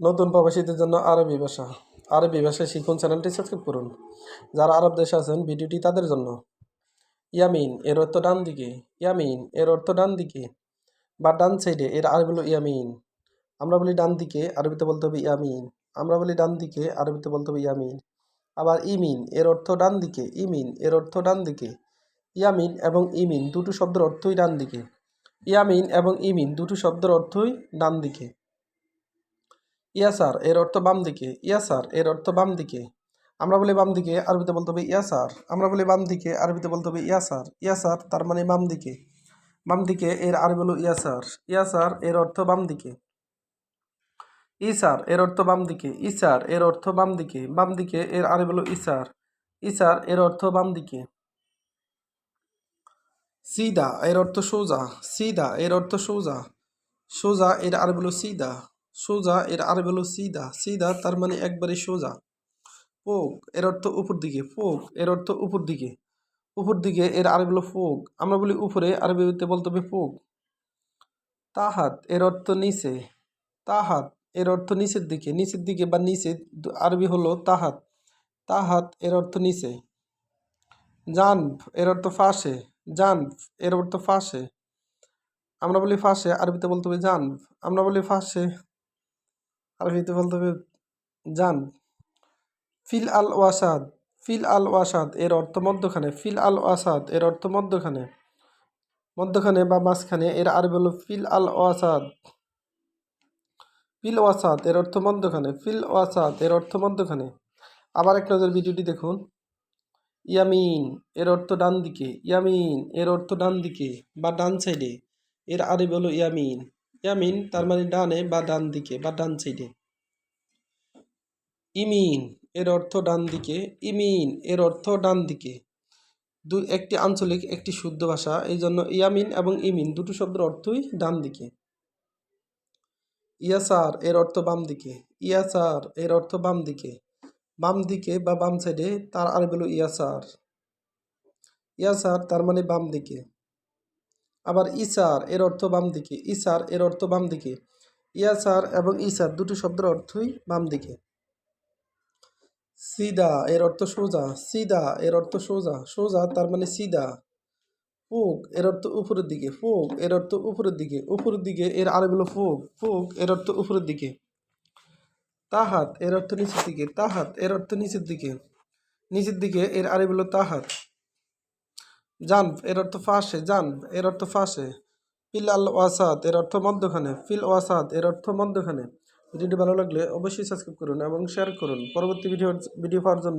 নতুন প্রবাসীদের জন্য আরবি ভাষা। আরবি ভাষা শিখুন চ্যানেলটি সাবস্ক্রাইব করুন। যারা আরব দেশে আছেন, ভিডিওটি তাদের জন্য। ইয়ামিন, এর অর্থ ডান দিকে। ইয়ামিন, এর অর্থ ডান দিকে বা ডান সাইডে এর আরবি হলো ইয়ামিন। আমরা বলি ডান দিকে, আরবিতে বলতে হবে ইয়ামিন। আমরা বলি ডান দিকে, আরবিতে বলতে হবে ইয়ামিন। আবার ইমিন, এর অর্থ ডান দিকে। ইমিন, এর অর্থ ডান দিকে। ইয়ামিন এবং ইমিন দুটো শব্দের অর্থই ডান দিকে। ইয়ামিন এবং ইমিন দুটো শব্দের অর্থই ডান দিকে। ইয়াসার এর অর্থ বাম দিকে। ইয়াসার এর অর্থ বাম দিকে। আমরা বলি বাম দিকে, আরবিতে বলতে হবে ইয়াসার আমরা বলি বাম দিকে, আরবিতে বলতে হবে ইয়াসার ইয়াসার তার মানে বাম দিকে। বাম দিকে, এর আরবি হলো ইয়াসার ইয়াসার এর অর্থ বাম দিকে। ইসার এর অর্থ বাম দিকে। ইসার এর অর্থ বাম দিকে। বাম দিকে, এর আরবি হলো ইসার ইসার এর অর্থ বাম দিকে। সিদা, এর অর্থ সোজা। সিদা, এর অর্থ সোজা। সোজা, এর আরবি হলো সিদা। সোজা, এর আরবি হলো সিদা। সিদা তার মানে একবারে সোজা। ফোক, এর অর্থ উপর দিকে। ফোক, এর অর্থ উপর দিকে। উপর দিকে, এর আরবি হলো ফোক। আমরা বলি উপরে আরবিতে বলতে হবে ফোক। তাহাত, এর অর্থ নিচে। তাহাত, এর অর্থ নিচের দিকে। নিচের দিকে বা নিচে, আরবি হলো তাহাত। তাহাত, এর অর্থ নিচে। জানফ, এর অর্থ ফাঁসে। জানফ, এর অর্থ ফাঁসে। আমরা বলি ফাঁসে, আরবিতে বলতে হবে জানফ। আমরা বলি ফাঁসে আরবিতে বলতে হবে, জান। ফিল আল ওয়াসাদ, ফিল আল ওয়াসাদ এর অর্থ মধ্যখানে, ফিল আল ওয়াসাদ এর অর্থ মধ্যখানে। মধ্যখানে বা মাঝখানে এর আরবি হলো ফিল আল ওয়াসাদ। ফিল ওয়াসাদ এর অর্থ মধ্যখানে, ফিল ওয়াসাদ এর অর্থ মধ্যখানে। আবার এক নজর ভিডিওটি দেখুন। ইয়ামিন এর অর্থ ডান দিকে, ইয়ামিন এর অর্থ ডান দিকে বা ডান সাইডে। এর আরবি হলো ইয়ামিন। ইয়ামিন তার মানে ডানে বা ডান দিকে বা ডান সাইডে ইমিন এর অর্থ ডান দিকে, ইমিন এর অর্থ ডান দিকে। দু, একটি আঞ্চলিক, একটি শুদ্ধ ভাষা এই জন্য ইয়ামিন এবং ইমিন দুটো শব্দের অর্থই ডান দিকে। ইয়াসার এর অর্থ বাম দিকে, ইয়াসার এর অর্থ বাম দিকে। বাম দিকে বা বাম সাইডে তার আরবি হলো ইয়াসার। ইয়াসার তার মানে বাম দিকে। আবার ইসার এর অর্থ বাম দিকে, ইসার এর অর্থ বাম দিকে, ইয়াসার এবং ইসার দুটো শব্দের অর্থই বাম দিকে। সিদা এর অর্থ সোজা, সিদা এর অর্থ সোজা সোজা তার মানে সিদা। ফোক এর অর্থ উপরের দিকে, ফোক এর অর্থ উপরের দিকে উপরের দিকে এর আরবি ফোক ফোক এর অর্থ উপরের দিকে। তাহাত এর অর্থ নিচের দিকে, তাহাত এর অর্থ নিচের দিকে নিচের দিকে এর আরবি তাহাত। জানফ এর অর্থ ফাঁসে, জান, এর অর্থ ফাঁসে। ফিল আল ওয়াসাদ, এর অর্থ মধ্যখানে। ফিল ওয়াসাদ, এর অর্থ মধ্যখানে। ভিডিওটি ভালো লাগলে অবশ্যই সাবস্ক্রাইব করুন এবং শেয়ার করুন। পরবর্তী ভিডিও ভিডিও পাওয়ার জন্য